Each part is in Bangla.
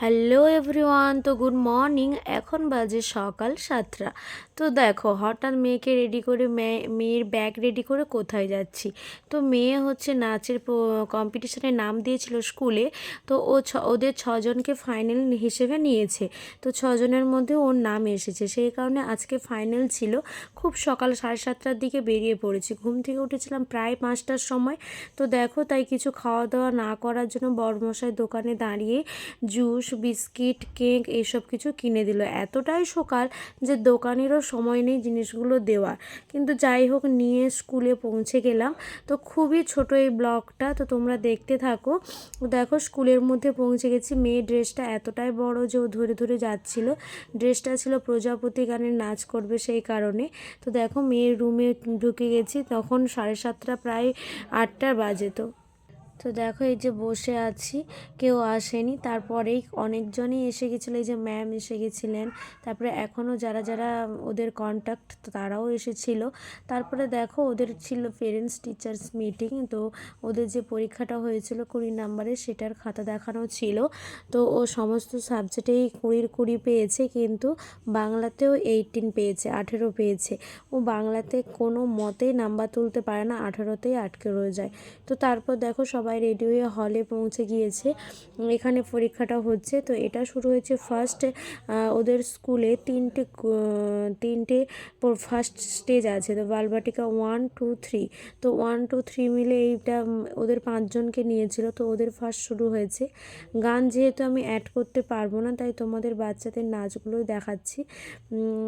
হ্যালো এভরিওয়ান, তো গুড মর্নিং। এখন বাজে সকাল সাতটা। তো দেখো, হঠাৎ মেয়েকে রেডি করে মেয়ে মেয়ের ব্যাগ রেডি করে কোথায় যাচ্ছি? তো মেয়ে হচ্ছে নাচের কম্পিটিশনে নাম দিয়েছিল স্কুলে। তো ও ছ, ওদের ছজনকে ফাইনাল হিসেবে নিয়েছে। তো ছজনের মধ্যে ওর নাম এসেছে। সেই কারণে আজকে ফাইনাল ছিল। খুব সকাল সাড়ে সাতটার দিকে বেরিয়ে পড়েছি। ঘুম থেকে উঠেছিলাম প্রায় পাঁচটার সময়। তো দেখো, তাই কিছু খাওয়া দাওয়া না করার জন্য বড়মশাই দোকানে দাঁড়িয়ে জুস বিস্কিট, কেক এইসব কিছু কিনে দিল। এতটাই সকাল যে দোকানেরও সময় নেই জিনিসগুলো দেওয়ার। কিন্তু যাই হোক, নিয়ে স্কুলে পৌঁছে গেলাম। তো খুবই ছোট এই ব্লগটা, তো তোমরা দেখতে থাকো। দেখো, স্কুলের মধ্যে পৌঁছে গেছি। মেয়ে ড্রেসটা এতটাই বড় যে ও ধরে ধরে যাচ্ছিল। ড্রেসটা ছিল প্রজাপতি গানের নাচ করবে সেই কারণে। তো দেখো, মেয়ের রুমে ঢুকে গেছি। তখন সাড়ে সাতটা, প্রায় আটটা বাজে তো। তো দেখো এই যে বসে আছি, কেউ আসেনি। তারপরেই অনেকজনই এসে গেছিল, এই যে ম্যাম এসে গেছিলেন। তারপরে এখনও যারা যারা ওদের কন্ট্যাক্ট তারাও এসেছিল। তারপরে দেখো ওদের ছিল পেরেন্টস টিচার্স মিটিং তো ওদের যে পরীক্ষাটা হয়েছিল কুড়ি নাম্বারে, সেটার খাতা দেখানো ছিল। তো ও সমস্ত সাবজেক্টেই কুড়ির কুড়ি পেয়েছে, কিন্তু বাংলাতেও এইটিন পেয়েছে, আঠেরো পেয়েছে। ও বাংলাতে কোনো মতেই নাম্বার তুলতে পারে না, আঠেরোতেই আটকে রয়ে যায়। তো তারপর দেখো সবাই সবাই রেডি হয়ে হলে পৌঁছে গিয়েছে। এখানে পরীক্ষাটা হচ্ছে। তো এটা শুরু হয়েছে ফার্স্ট ওদের স্কুলে তিনটে তিনটে ফার্স্ট স্টেজ আছে। তো বালবাটিকা ওয়ান টু থ্রি তো ওয়ান টু থ্রি মিলে এইটা ওদের পাঁচজনকে নিয়েছিল। তো ওদের ফার্স্ট শুরু হয়েছে। গান যেহেতু আমি অ্যাড করতে পারব না, তাই তোমাদের বাচ্চাদের নাচগুলোই দেখাচ্ছি।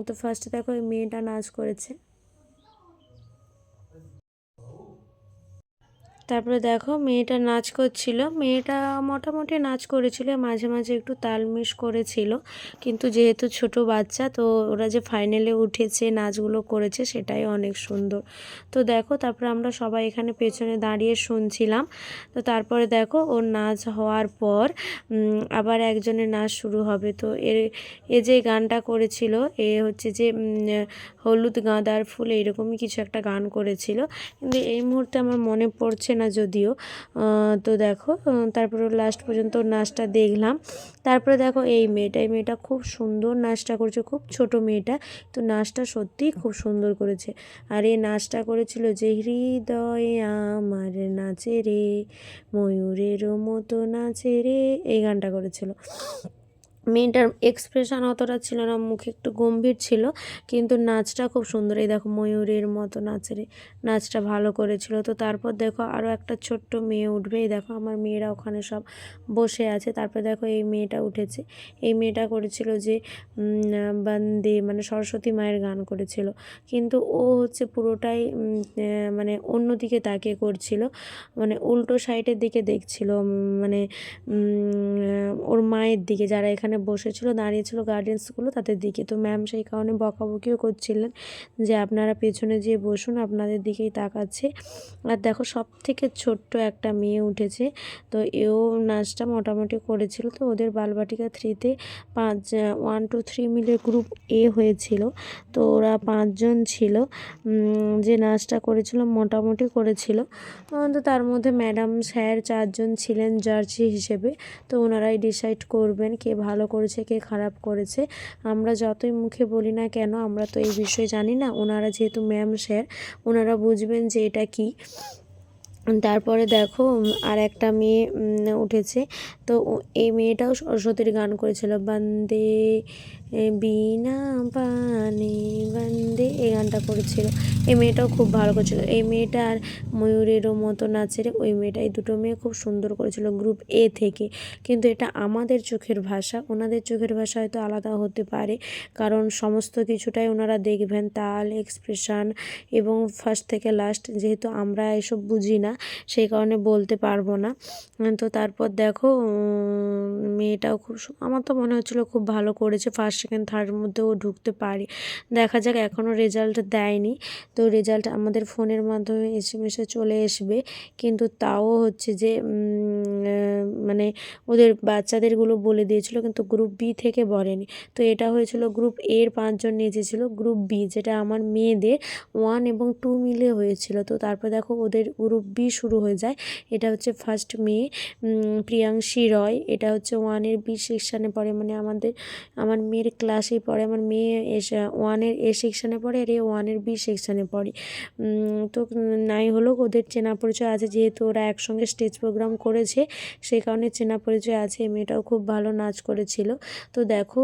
তো ফার্স্টে দেখো এই মেয়েটা নাচ করেছে। তারপরে দেখো মেয়েটা নাচ করছিল। মেয়েটা মোটামুটি নাচ করেছিল, মাঝে মাঝে একটু তালমিশ করেছিল। কিন্তু যেহেতু ছোট বাচ্চা, তো ওরা যে ফাইনালে উঠেছে, নাচগুলো করেছে, সেটাই অনেক সুন্দর। তো দেখো, তারপরে আমরা সবাই এখানে পেছনে দাঁড়িয়ে শুনছিলাম। তো তারপরে দেখো, ওর নাচ হওয়ার পর আবার একজনের নাচ শুরু হবে। তো এর, এ যে গানটা করেছিল, এ হচ্ছে যে হলুদ গাঁদার ফুল, এইরকমই কিছু একটা গান করেছিল। কিন্তু এই মুহূর্তে আমার মনে পড়ছে না যদিও। তো দেখো তারপরে লাস্ট পর্যন্ত নাচটা দেখলাম। তারপরে দেখো এই মেয়েটা এই মেয়েটা খুব সুন্দর নাচটা করেছে, খুব ছোট মেয়েটা। তো নাচটা সত্যিই খুব সুন্দর করেছে। আর এই নাচটা করেছিল যে, হৃদয়ে আমার নাচে রে ময়ূরেরও মতো নাচে রে, এই গানটা করেছিল। মেয়েটার এক্সপ্রেশন অতটা ছিল না, মুখে একটু গম্ভীর ছিল, কিন্তু নাচটা খুব সুন্দর। এই দেখো ময়ূরের মতো নাচের নাচটা ভালো করেছিল। তো তারপর দেখো আরও একটা ছোট্ট মেয়ে উঠবে। এই দেখো আমার মেয়েরা ওখানে সব বসে আছে। তারপর দেখো এই মেয়েটা উঠেছে। এই মেয়েটা করেছিল যে বন্দে মানে সরস্বতী মায়ের গান করেছিল। কিন্তু ও হচ্ছে পুরোটাই মানে অন্যদিকে তাকিয়ে করছিল। মানে উল্টো সাইডের দিকে দেখছিল মানে ওর মায়ের দিকে। যারা এখানে এখানে বসেছিল, দাঁড়িয়েছিল গার্ডেন্সগুলো তাদের দিকে। তো ম্যাম সেই কারণে বকাবকিও করছিলেন যে আপনারা পেছনে যেয়ে বসুন, আপনাদের দিকেই তাকাচ্ছে। আর দেখো সব থেকে ছোট্ট একটা মেয়ে উঠেছে, তো এও নাচটা মোটামুটি করেছিল। তো ওদের বালবাটিকা থ্রিতে পাঁচ ওয়ান টু থ্রি মিলে গ্রুপ এ হয়েছিল। তো ওরা পাঁচজন ছিল যে নাচটা করেছিল মোটামুটি করেছিল। তো তার মধ্যে ম্যাডাম স্যার চারজন ছিলেন জার্জি হিসেবে। তো ওনারাই ডিসাইড করবেন কে ভালো ভালো করেছে, কে খারাপ করেছে, আমরা যতই মুখে বলি না কেন, আমরা তো এই বিষয়ে জানি না। ওনারা যেহেতু ম্যাম স্যার ওনারা বুঝবেন যে এটা কি। তারপরে দেখো আর একটা মেয়ে উঠেছে। তো এই মেয়েটাও সরস্বতীর গান করেছিল, বন্দে বিনা পানে বন্দে, এই গানটা করেছিল। এই মেয়েটাও খুব ভালো করেছিল। এই মেয়েটা আর ময়ূরেরও মতো নাচের ওই মেয়েটা এই দুটো মেয়ে খুব সুন্দর করেছিল গ্রুপ এ থেকে। কিন্তু এটা আমাদের চোখের ভাষা। ওনাদের চোখের ভাষা হয়তো আলাদা হতে পারে। কারণ সমস্ত কিছুটাই ওনারা দেখবেন, তাল এক্সপ্রেশান এবং ফার্স্ট থেকে লাস্ট যেহেতু আমরা এসব বুঝি না, সেই কারণে বলতে পারব না। তো তারপর দেখো মেয়েটাও খুব আমার তো মনে হচ্ছিল খুব ভালো করেছে। ফার্স্ট সেকেন্ড থার্ডের মধ্যেও ঢুকতে পারি। দেখা যাক এখনও রেজাল্ট দেয়নি। তো রেজাল্ট আমাদের ফোনের মাধ্যমে এসে মেসে চলে আসবে। কিন্তু তাও হচ্ছে যে মানে ওদের বাচ্চাদেরগুলো বলে দিয়েছিল, কিন্তু গ্রুপ বি থেকে বলেনি। তো এটা হয়েছিল গ্রুপ এর পাঁচজন নিয়েছিল গ্রুপ বি যেটা আমার মেয়েদের ওয়ান এবং টু মিলে হয়েছিল। তো তারপর দেখো, ওদের গ্রুপ বি শুরু হয়ে যায়। এটা হচ্ছে ফার্স্ট মেয়ে প্রিয়াংশী রয়। এটা হচ্ছে ওয়ানের বি সেকশানে পড়ে। মানে আমাদের, আমার মেয়ের ক্লাসেই পড়ে, আমার মেয়ে এসে ওয়ানের এ সেকশানে পড়ে, আর এ ওয়ানের বি সেকশানে পড়ে। তো নাই হলেও ওদের চেনা পরিচয় আছে, যেহেতু ওরা একসঙ্গে স্টেজ প্রোগ্রাম করেছে, সেই কারণে চেনা পরিচয় আছে মেয়েটাও খুব ভালো নাচ করেছিল। তো দেখো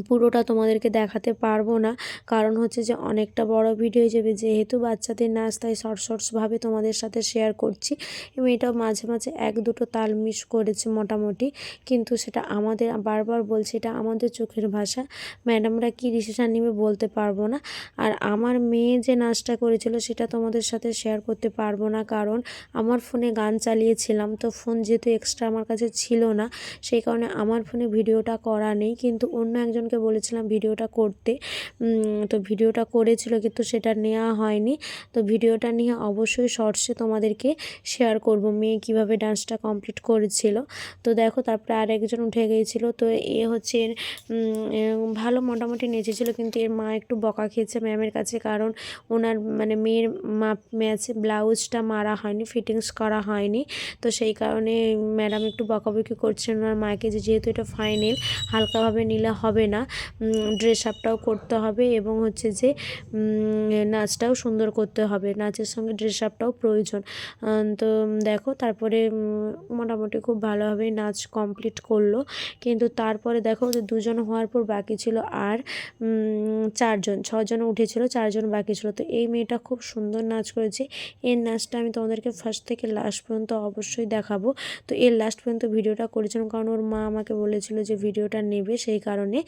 পুরোটা তোমাদেরকে দেখাতে পারব না। কারণ হচ্ছে যে অনেকটা বড় ভিডিও হয়ে যাবে। যেহেতু বাচ্চাদের নাচ, তাই শর্ট শর্টসভাবে তোমাদের সাথে শেয়ার করছি। এবং এটাও মাঝে মাঝে এক দুটো তাল মিস করেছে মোটামুটি। কিন্তু সেটা আমাদের, বারবার বলছি, এটা আমাদের চোখের ভাষা। ম্যাডামরা কী ডিসিশান নেবে বলতে পারব না। আর আমার মেয়ে যে নাচটা করেছিল, সেটা তোমাদের সাথে শেয়ার করতে পারব না। কারণ আমার ফোনে গান চালিয়েছিলাম। তো ফোন যেহেতু এক্সট্রা আমার কাছে ছিল না, সেই কারণে আমার ফোনে ভিডিওটা করা নেই। কিন্তু অন্য একজন একজনকে বলেছিলাম ভিডিওটা করতে। তো ভিডিওটা করেছিল কিন্তু সেটা নেওয়া হয়নি। তো ভিডিওটা নিয়ে অবশ্যই শর্টসে তোমাদেরকে শেয়ার করব, মেয়ে কীভাবে ডান্সটা কমপ্লিট করেছিল। তো দেখো, তারপরে আরেকজন উঠে গিয়েছিল। তো এ হচ্ছে ভালো মোটামুটি নেচেছিল কিন্তু এর মা একটু বকা খেয়েছে ম্যামের কাছে কারণ ওনার মানে মেয়ের মাপ ম্যাচে ব্লাউজটা মারা হয়নি ফিটিংস করা হয়নি। তো সেই কারণে ম্যাডাম একটু বকাবকি করছেন ওনার মাকে যে যেহেতু এটা ফাইনাল হালকাভাবে নিলে হবে না। ড্রেস আপটাও করতে হবে এবং হচ্ছে যে নাচটাও সুন্দর করতে হবে। নাচের সঙ্গে ড্রেস আপটাও প্রয়োজন। তো দেখো, তারপরে মোটামুটি খুব ভালোভাবেই নাচ কমপ্লিট করল। কিন্তু তারপরে দেখো যে, দুজন হওয়ার পর বাকি ছিল আর চারজন, ছজন উঠেছিল, চারজন বাকি ছিল। তো এই মেয়েটা খুব সুন্দর নাচ করেছে। এর নাচটা আমি তোমাদেরকে ফার্স্ট থেকে লাস্ট পর্যন্ত অবশ্যই দেখাবো। তো এর লাস্ট পর্যন্ত ভিডিওটা করেছিলাম কারণ ওর মা আমাকে বলেছিল যে, ভিডিওটা নেবে সেই কারণে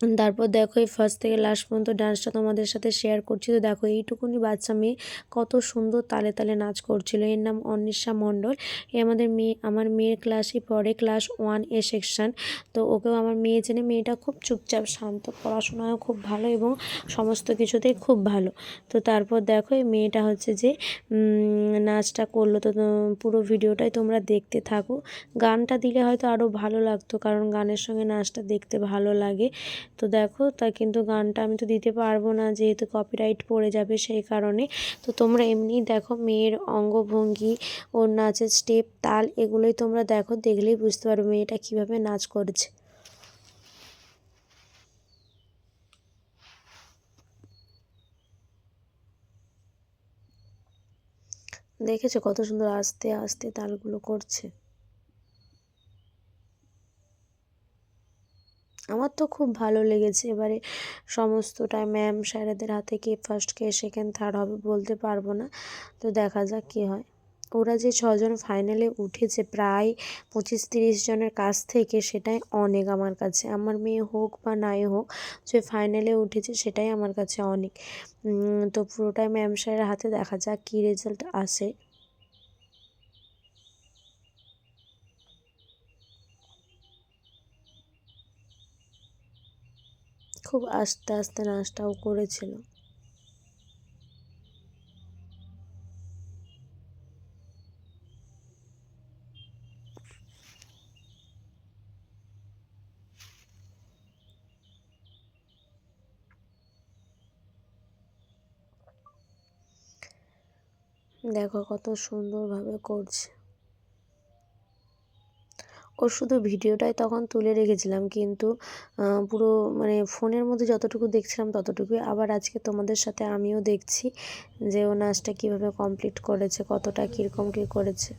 তারপর দেখো এই ফার্স্ট থেকে লাস্ট পর্যন্ত ডান্সটা তোমাদের সাথে শেয়ার করছি। তো দেখো, এইটুকুনি বাচ্চা মেয়ে কত সুন্দর তালে তালে নাচ করছিল। এর নাম অনিশা মণ্ডল। এ আমাদের মেয়ে, আমার মেয়ের ক্লাসই পড়ে ক্লাস ওয়ান এ সেকশান তো ওকেও আমার মেয়ে চেনে। মেয়েটা খুব চুপচাপ, শান্ত, পড়াশোনাও খুব ভালো এবং সমস্ত কিছুতেই খুব ভালো। তো তারপর দেখো, এই মেয়েটা হচ্ছে যে নাচটা করল। তো পুরো ভিডিওটাই তোমরা দেখতে থাকো। গানটা দিলে হয়তো আরও ভালো লাগতো, কারণ গানের সঙ্গে নাচটা দেখতে ভালো লাগে। তো দেখো, তা কিন্তু গানটা আমি তো দিতে পারব না, যেহেতু কপিরাইট পড়ে যাবে সেই কারণে। তো তোমরা এমনি দেখো, মেয়ের অঙ্গভঙ্গি, ওর নাচের স্টেপ তাল, এগুলোই তোমরা দেখো, দেখলেই বুঝতে পারবে মেয়েটা কীভাবে নাচ করছে। দেখেছ কত সুন্দর আস্তে আস্তে তালগুলো করছে? আমার তো খুব ভালো লেগেছে। এবারে সমস্তটাই ম্যাম স্যারেদের হাতে কে ফার্স্ট কে সেকেন্ড থার্ড হবে বলতে পারব না। তো দেখা যাক কী হয়। ওরা যে ছজন ফাইনালে উঠেছে প্রায় পঁচিশ তিরিশ জনের কাছ থেকে সেটাই অনেক আমার কাছে। আমার মেয়ে হোক বা নাই হোক, যে ফাইনালে উঠেছে সেটাই আমার কাছে অনেক। তো পুরোটাই ম্যাম স্যারের হাতে দেখা যাক কী রেজাল্ট আসে। খুব আস্তে আস্তে নাচটাও করেছিল। দেখো কত সুন্দরভাবে করছে। ও শুধু ভিডিওটাই তখন তুলে রেখেছিলাম। কিন্তু পুরো মানে ফোনের মধ্যে যতটুকু দেখছিলাম ততটুকুই। আবার আজকে তোমাদের সাথে আমিও দেখছি যে ও নাচটা কীভাবে কমপ্লিট করেছে, কতটা কীরকম কী করেছে।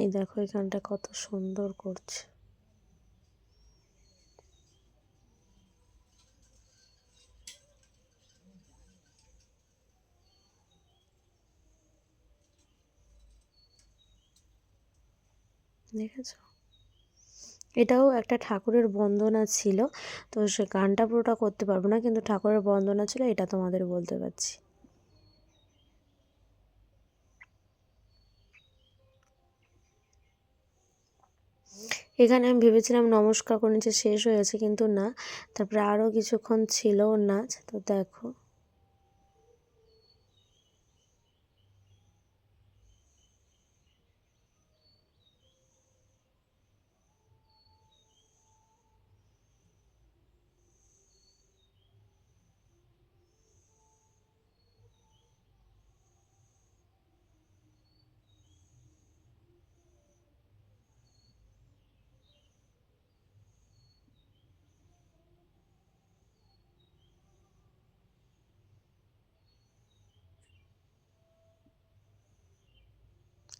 এই দেখো এখানটা কত সুন্দর করছে। দেখেছ? এটাও একটা ঠাকুরের বন্দনা ছিল। তো সে গানটা পুরোটা করতে পারব না, কিন্তু ঠাকুরের বন্দনা ছিল, এটা তোমাদের বলতে পারছি। এখানে আমি ভেবেছিলাম নমস্কার করে নিচে শেষ হয়েছে কিন্তু না। তারপরে আরও কিছুক্ষণ ছিল নাচ তো দেখো।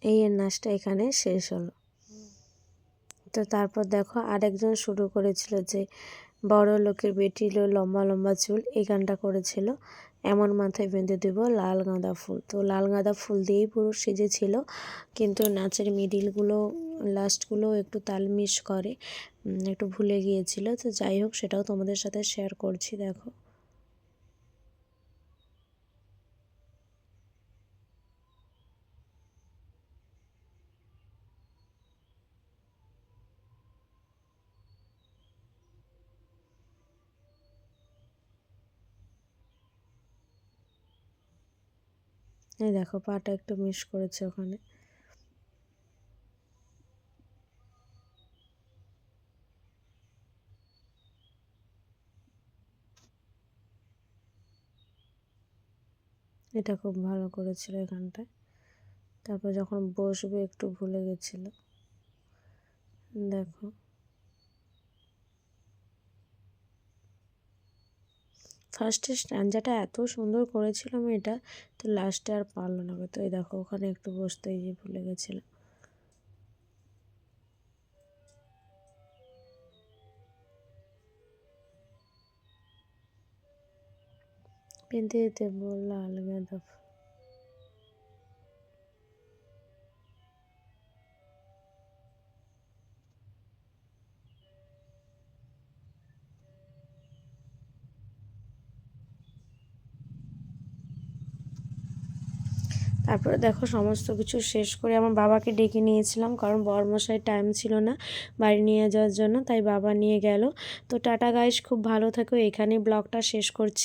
এই এর নাচটা এখানে শেষ হলো। তো তারপর দেখো আরেকজন শুরু করেছিল যে, বড় লোকের বেটিল লম্বা লম্বা চুল, এই গানটা করেছিল। এমন মাথায় বেঁধে দেব লাল গাঁদা ফুল। তো লাল গাঁদা ফুল দিয়েই পুরো সেজেছিল, কিন্তু নাচের মিডিলগুলো, লাস্টগুলো একটু তালমিশ করে একটু ভুলে গিয়েছিল। তো যাই হোক, সেটাও তোমাদের সাথে শেয়ার করছি, দেখো। এই দেখো, পাটা একটু মিস করেছে ওখানে। এটা খুব ভালো করেছিল এখানটায়। তারপর যখন বসবে, একটু ভুলে গেছিল। দেখো। ফার্স্টে স্ট্যান্ডাটা এত সুন্দর করেছিলাম এটা, তো লাস্টে আর পারল না। তো এই দেখো, ওখানে একটু বসতে গিয়ে ভুলে গেছিলাম। পেনতে যেতে বলল, আলগা তারপরে দেখো সমস্ত কিছু শেষ করে আমার বাবাকে ডেকে নিয়েছিলাম, কারণ বরমশায় টাইম ছিল না বাড়ি নিয়ে যাওয়ার জন্য, তাই বাবা নিয়ে গেল। তো টাটা গাইস খুব ভালো থাকো এখানে ব্লগটা শেষ করছি।